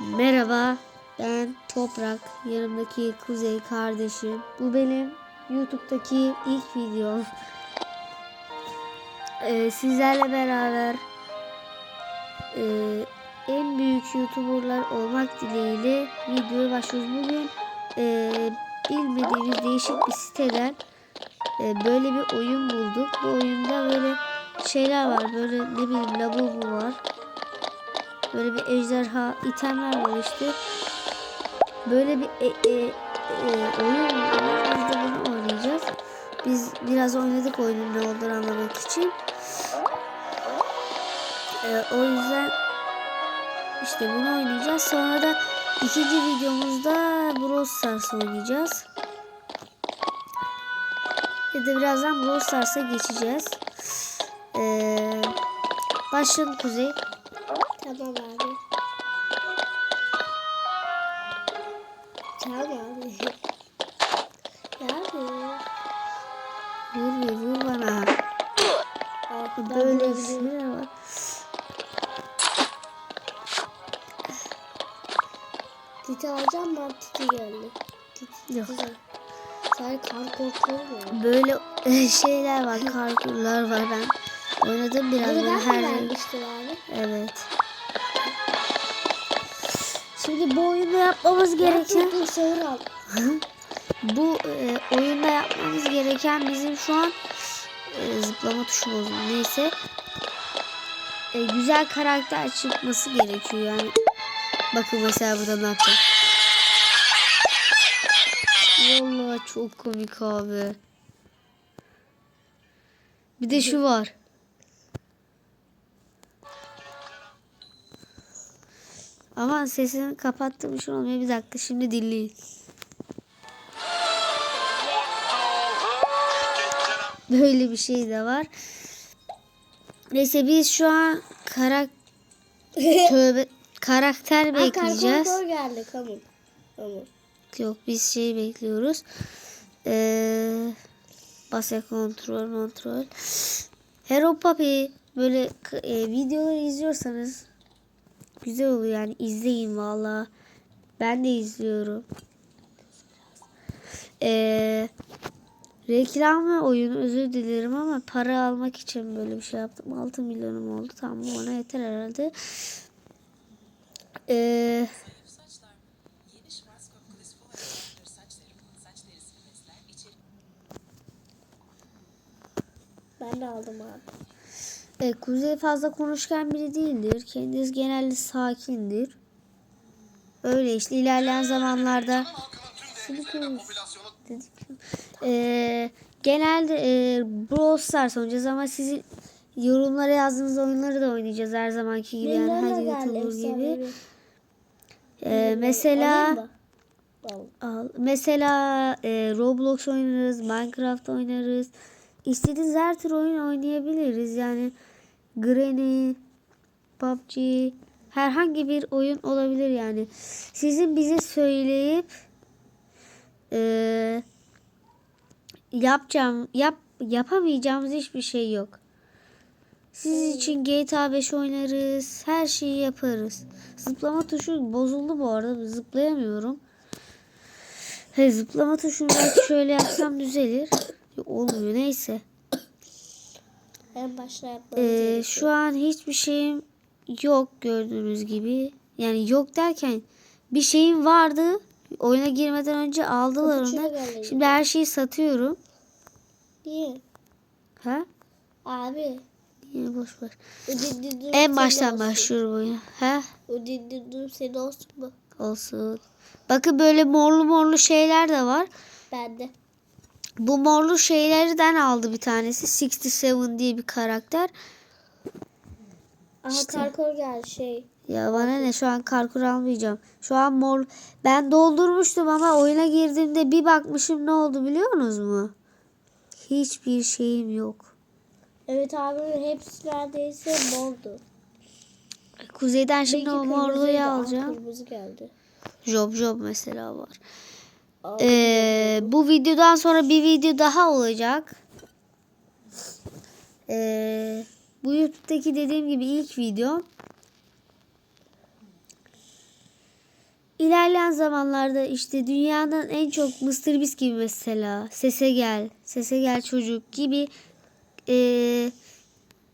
Merhaba, ben Toprak, yanımdaki Kuzey kardeşim. Bu benim YouTube'daki ilk videom. Ee, sizlerle beraber e, en büyük YouTuber'lar olmak dileğiyle videoya başlıyoruz. Bugün e, bilmediğimiz değişik bir siteden e, böyle bir oyun bulduk. Bu oyunda böyle şeyler var. Böyle ne bileyim lavabo var. Böyle bir ejderha itemler var işte. Böyle bir e, e, e, oyun var. Biz de bunu oynayacağız. Biz biraz oynadık oyunun ne olduğunu anlamak için. E, o yüzden işte bunu oynayacağız. Sonra da ikinci videomuzda Brawl Stars oynayacağız. Ya da birazdan Brawl Stars'a geçeceğiz. Ee, başlayalım Kuzey. Tamam abi. Tamam abi. Yani. Vur bir vur bana. Altından Böyle şeyler var. Titi alacağım ben titi geldi. Titi Yok. güzel. Sadece kar korkuyor mu? Böyle şeyler var. Karkurlar var ben. Oynadım biraz Bunu ben her vermiştim abi. Evet. Şimdi bu oyunda yapmamız gereken bu e, oyunda yapmamız gereken bizim şu an e, zıplama tuşu bozuldu. Neyse. E, güzel karakter çıkması gerekiyor yani. Bakın mesela burada ne yapacağım. Vallahi çok komik abi. Bir de şu var. Ama sesini kapattım şu an. Bir dakika şimdi dinleyin. Böyle bir şey de var. Neyse biz şu an karak tövbe karakter Aa, kar bekleyeceğiz. korkuyor geldi. Tamam. Tamam. Yok biz şey bekliyoruz. Ee, basa kontrol kontrol. Hero Papi böyle e, videoları izliyorsanız güzel oluyor yani izleyin valla. Ben de izliyorum. Ee, reklamlı oyun özür dilerim ama para almak için böyle bir şey yaptım. 6 milyonum oldu. Tamam bu bana yeter herhalde. Ee, Ben de aldım abi. E, Kuzey fazla konuşkan biri değildir. Kendisi genelde sakindir. Öyle işte ilerleyen zamanlarda dedik. E, genelde e, Brawl Stars oynayacağız ama sizin yorumlara yazdığınız oyunları da oynayacağız her zamanki gibi yani hadi yatılır gibi. E, mesela. Al. Mesela e, Roblox oynarız, Minecraft oynarız. İstediğiniz her tür oyun oynayabiliriz. Yani Granny, PUBG, herhangi bir oyun olabilir yani. Sizin bize söyleyip e, yapacağım, yap, yapamayacağımız hiçbir şey yok. Siz için GTA 5 oynarız, her şeyi yaparız. Zıplama tuşu bozuldu bu arada, zıplayamıyorum. He, zıplama tuşunu belki şöyle yapsam düzelir. Olmuyor neyse. En başta yapmamız Ee, şu an hiçbir şeyim yok gördüğünüz gibi. Yani yok derken bir şeyim vardı. Oyuna girmeden önce aldılar onu. Şimdi her şeyi satıyorum. Niye? Ha? Abi. Yine boş ver. En baştan başlıyorum oyuna. Ha? Ödüdüdüm seni olsun mu? Olsun. Bakın böyle morlu morlu şeyler de var. Ben de. Bu morlu şeylerden aldı bir tanesi. 67 diye bir karakter. Aha İşte. karkor geldi şey. Ya bana ne şu an karkur almayacağım. Şu an mor ben doldurmuştum ama oyuna girdiğimde bir bakmışım ne oldu biliyor musunuz mu? Hiçbir şeyim yok. Evet abi hepsi neredeyse mordu. Kuzeyden şimdi o Aa, alacağım. Kırmızı geldi. Job Job mesela var. Ee, bu videodan sonra bir video daha olacak. Ee, bu YouTube'daki dediğim gibi ilk video. ilerleyen zamanlarda işte dünyanın en çok Mr. Beast gibi mesela Sese Gel, Sese Gel Çocuk gibi eee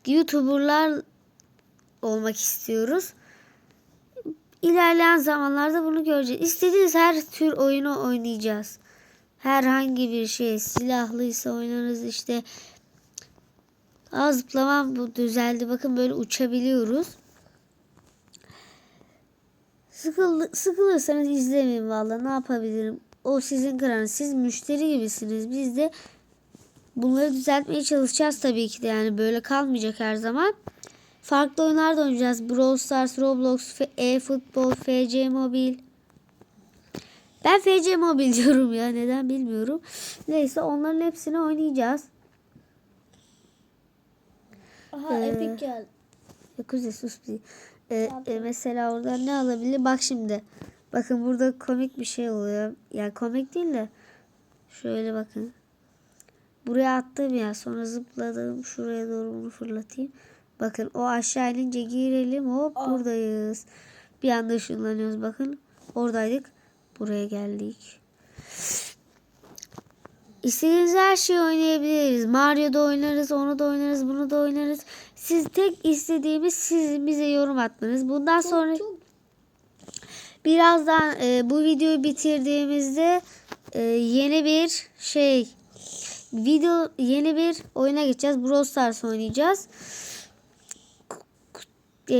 YouTuber'lar olmak istiyoruz. İlerleyen zamanlarda bunu göreceğiz. İstediğiniz her tür oyunu oynayacağız. Herhangi bir şey silahlıysa oynarız işte. Aa zıplamam bu düzeldi. Bakın böyle uçabiliyoruz. Sıkıldı, sıkılırsanız izlemeyin valla ne yapabilirim. O sizin kararınız. Siz müşteri gibisiniz. Biz de bunları düzeltmeye çalışacağız tabii ki de. Yani böyle kalmayacak her zaman. Farklı oyunlar da oynayacağız. Brawl Stars, Roblox, e-futbol, FC Mobil. Ben FC Mobil diyorum ya. Neden bilmiyorum. Neyse onların hepsini oynayacağız. Aha Ee, Epic geldi. Ya Kuzey sus bir. Ee, e, mesela oradan ne alabilir? Bak şimdi. Bakın burada komik bir şey oluyor. Yani komik değil de. Şöyle bakın. Buraya attım ya. Sonra zıpladım. Şuraya doğru bunu fırlatayım. Bakın o aşağı inince girelim. Hop Aa. buradayız. Bir anda ışınlanıyoruz. Bakın oradaydık. Buraya geldik. İstediğiniz her şeyi oynayabiliriz. Mario'da oynarız, onu da oynarız, bunu da oynarız. Siz tek istediğimiz sizin bize yorum atmanız. Bundan sonra Çok birazdan e, bu videoyu bitirdiğimizde e, yeni bir şey video yeni bir oyuna geçeceğiz. Brawl Stars oynayacağız. E,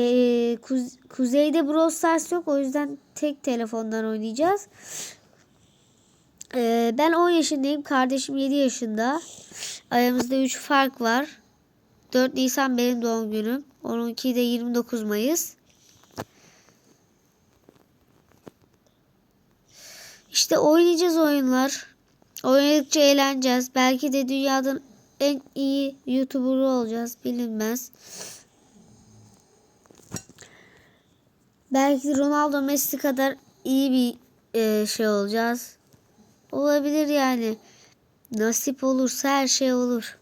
kuz- kuzeyde Brawl Stars yok. O yüzden tek telefondan oynayacağız. E, ben 10 yaşındayım. Kardeşim 7 yaşında. Aramızda 3 fark var. 4 Nisan benim doğum günüm. Onunki de 29 Mayıs. İşte oynayacağız oyunlar. Oynadıkça eğleneceğiz. Belki de dünyanın en iyi YouTuber'ı olacağız. Bilinmez. Belki Ronaldo Messi kadar iyi bir e, şey olacağız. Olabilir yani. Nasip olursa her şey olur.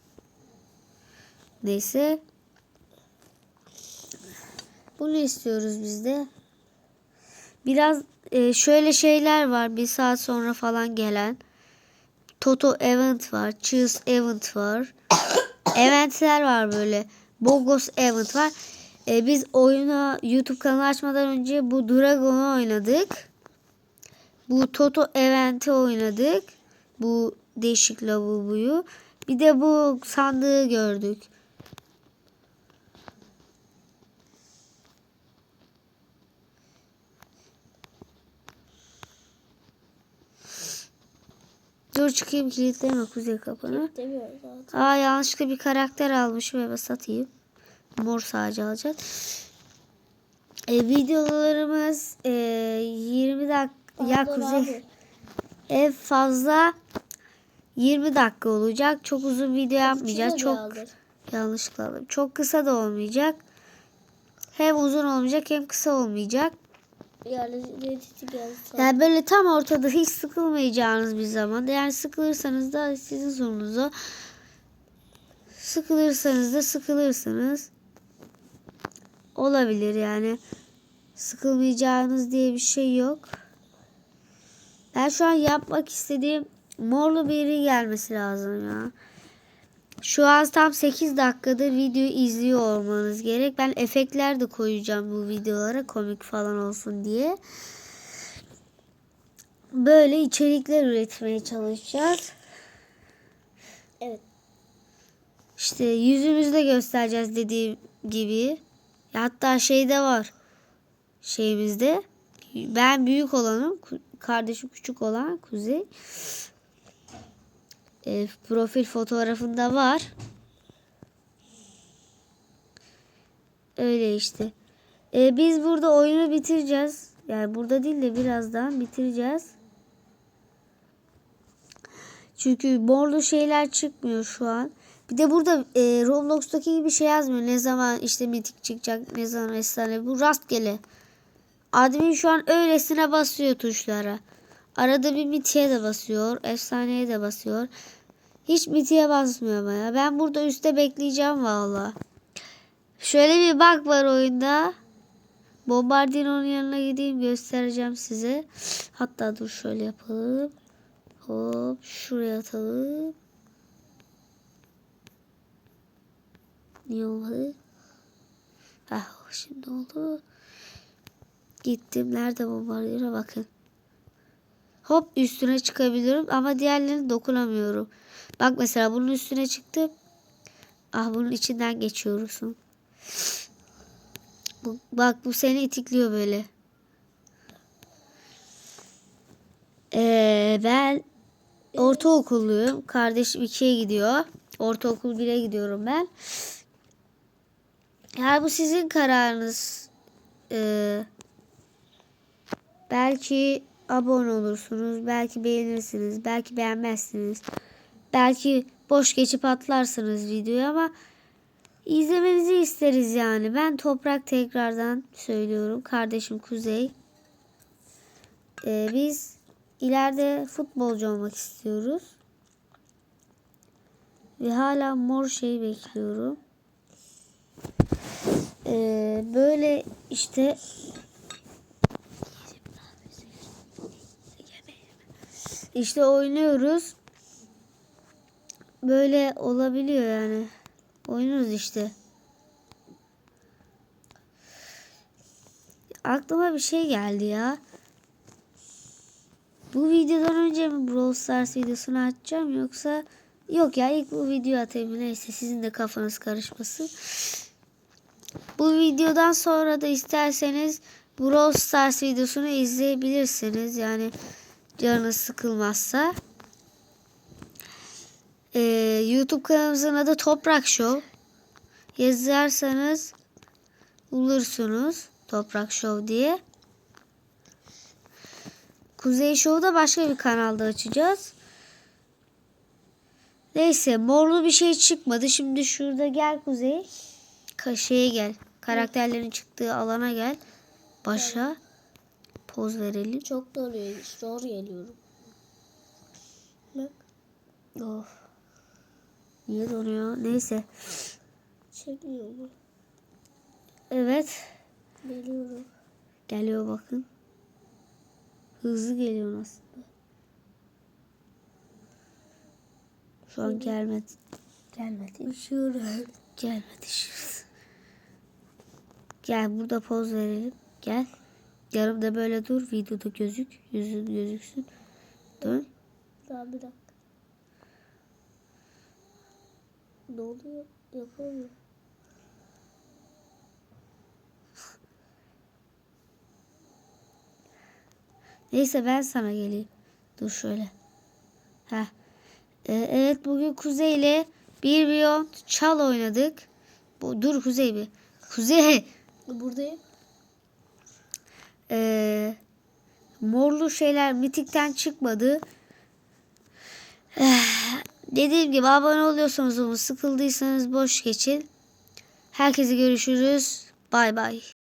Neyse. Bunu istiyoruz biz de. Biraz e, şöyle şeyler var. Bir saat sonra falan gelen. Toto Event var. Cheers Event var. Eventler var böyle. Bogos Event var. E, biz oyunu YouTube kanalı açmadan önce bu Dragon'u oynadık. Bu Toto Event'i oynadık. Bu değişik lavaboyu. Bir de bu sandığı gördük. Dur çıkayım kilitleme kuzey kapını. Aa yanlışlıkla bir karakter almışım ve satayım. Mor sadece alacağız. E, videolarımız e, 20 dakika ya kuzey en fazla 20 dakika olacak. Çok uzun video yapmayacağız. Çok yanlışlıkla aldım. Çok kısa da olmayacak. Hem uzun olmayacak hem kısa olmayacak. Yani böyle tam ortada hiç sıkılmayacağınız bir zaman. Yani sıkılırsanız da sizin sorunuz o. Sıkılırsanız da sıkılırsanız olabilir yani. Sıkılmayacağınız diye bir şey yok. Ben şu an yapmak istediğim morlu biri gelmesi lazım ya. Şu an tam 8 dakikadır video izliyor olmanız gerek. Ben efektler de koyacağım bu videolara komik falan olsun diye. Böyle içerikler üretmeye çalışacağız. Evet. İşte yüzümüzde göstereceğiz dediğim gibi. Hatta şey de var. Şeyimizde. Ben büyük olanım. Kardeşim küçük olan Kuzey. E, profil fotoğrafında var. Öyle işte. E, biz burada oyunu bitireceğiz. Yani burada değil de birazdan bitireceğiz. Çünkü morlu şeyler çıkmıyor şu an. Bir de burada e, Roblox'taki gibi şey yazmıyor. Ne zaman işte mitik çıkacak, ne zaman efsane. Bu rastgele. Admin şu an öylesine basıyor tuşlara. Arada bir mitiye de basıyor. Efsaneye de basıyor. Hiç mitiye basmıyor ama ya. Ben burada üstte bekleyeceğim valla. Şöyle bir bak var oyunda. Bombardino'nun yanına gideyim göstereceğim size. Hatta dur şöyle yapalım. Hop şuraya atalım. Niye olmadı? Heh, şimdi oldu. Gittim. Nerede bombardino bakın. Hop üstüne çıkabiliyorum ama diğerlerine dokunamıyorum. Bak mesela bunun üstüne çıktım. Ah bunun içinden geçiyorsun. Bu, bak bu seni itikliyor böyle. Ee, ben ortaokulluyum. Kardeşim ikiye gidiyor. Ortaokul 1'e gidiyorum ben. Ya bu sizin kararınız. Ee, belki abone olursunuz. Belki beğenirsiniz. Belki beğenmezsiniz. Belki boş geçip atlarsınız videoyu ama izlemenizi isteriz yani. Ben Toprak tekrardan söylüyorum. Kardeşim Kuzey. Ee, biz ileride futbolcu olmak istiyoruz. Ve hala mor şeyi bekliyorum. Ee, böyle işte işte oynuyoruz. Böyle olabiliyor yani. Oynuyoruz işte. Aklıma bir şey geldi ya. Bu videodan önce mi Brawl Stars videosunu açacağım yoksa yok ya ilk bu videoyu atayım neyse sizin de kafanız karışmasın. Bu videodan sonra da isterseniz Brawl Stars videosunu izleyebilirsiniz. Yani canınız sıkılmazsa. Ee, YouTube kanalımızın adı Toprak Show. Yazarsanız bulursunuz Toprak Show diye. Kuzey Show'u da başka bir kanalda açacağız. Neyse morlu bir şey çıkmadı. Şimdi şurada gel Kuzey. Kaşeye gel. Karakterlerin çıktığı alana gel. Başa. Poz verelim. Çok zor, zor geliyorum. Bak Of. Niye donuyor? Neyse. çekmiyor mu? Evet. Geliyorum. Geliyor bakın. Hızlı geliyor aslında. Şu an gelmedi. Gelmedi. Üşüyorum. Gelmedi. Gel burada poz verelim. Gel. Yarımda böyle dur. Videoda gözük. Yüzün gözüksün. Dön. Daha bir dakika. Ne oluyor? Yapamıyorum. Neyse ben sana geleyim. Dur şöyle. Heh. Ee, evet bugün Kuzey ile bir Beyond Çal oynadık. Bu, dur Kuzey bir. Kuzey. Buradayım. Ee, morlu şeyler mitikten çıkmadı. Eh, dediğim gibi abone oluyorsanız onu sıkıldıysanız boş geçin. Herkese görüşürüz. Bay bay.